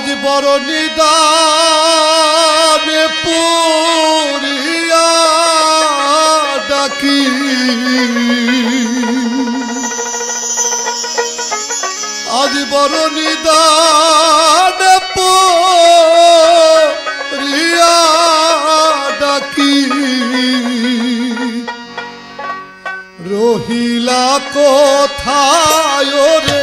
আজ বড় নিদানে পুরিয়া ডাকি। আজ বড় নিদানে পুরিয়া ডাকি। রহিলা কোথায় রে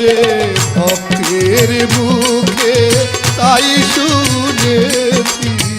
করে ভক্তের বুকে তাই শুনেছি।